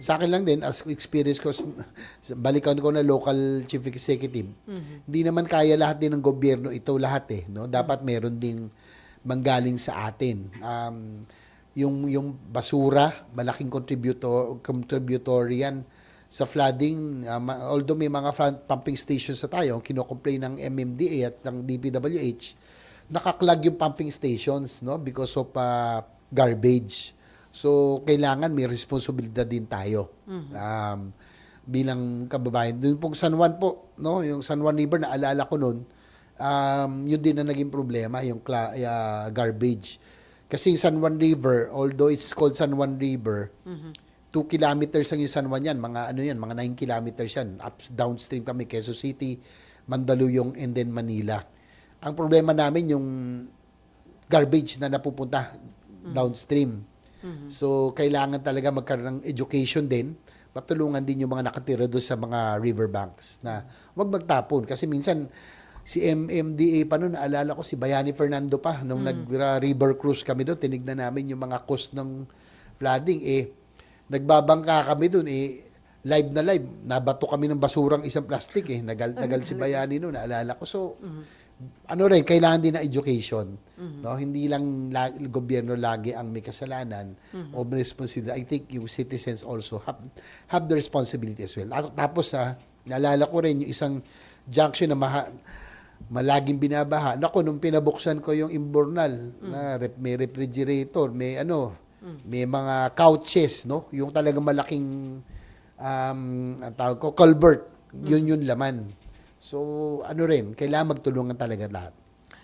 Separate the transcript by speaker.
Speaker 1: Sa akin lang din, as experience ko, balikan ko na local chief executive, hindi naman kaya lahat din ng gobyerno ito lahat eh. No? Dapat meron ding manggaling sa atin. Um, yung, yung basura, malaking contributor, contributor yan sa flooding. Ma- although may mga flood pumping stations na tayo, ang kinocomplain ng MMDA at ng DPWH, nakaklag yung pumping stations no because of uh, garbage. So, kailangan may responsibilidad din tayo. Um, bilang kababayan. Doon pong San Juan po, no? Yung San Juan River, naalala ko noon, um, yun din na naging problema, yung uh, garbage. Kasi yung San Juan River, although it's called San Juan River, 2 kilometers ang yung San Juan yan, mga ano yan, mga 9 kilometers yan. Up, downstream kami, Quezon City, Mandaluyong, and then Manila. Ang problema namin yung garbage na napupunta downstream. So, kailangan talaga magkaroon ng education din, matulungan din yung mga nakatira doon sa mga riverbanks na wag magtapon. Kasi minsan, si MMDA pa noon, naalala ko si Bayani Fernando pa, nung nag-river cruise kami doon, tinignan namin yung mga cost ng flooding. Eh, nagbabangka kami doon, eh, live na live, nabato kami ng basurang isang plastic eh. Nagal, nagal si Bayani noon, naalala ko. So, ano rin, kailangan din ng education. No? Hindi lang la- gobyerno lagi ang may kasalanan o may responsibility. I think yung citizens also have, have the responsibility as well. At, tapos, ah, naalala ko rin yung isang junction na maha, malaging binabaha. Nako, nung pinabuksan ko yung imbornal, na rep, may refrigerator, may ano, may mga couches, no? Yung talagang malaking um, ang tawag ko, culvert. Yun yun laman. So, ano rin, kailangan magtulungan talaga lahat.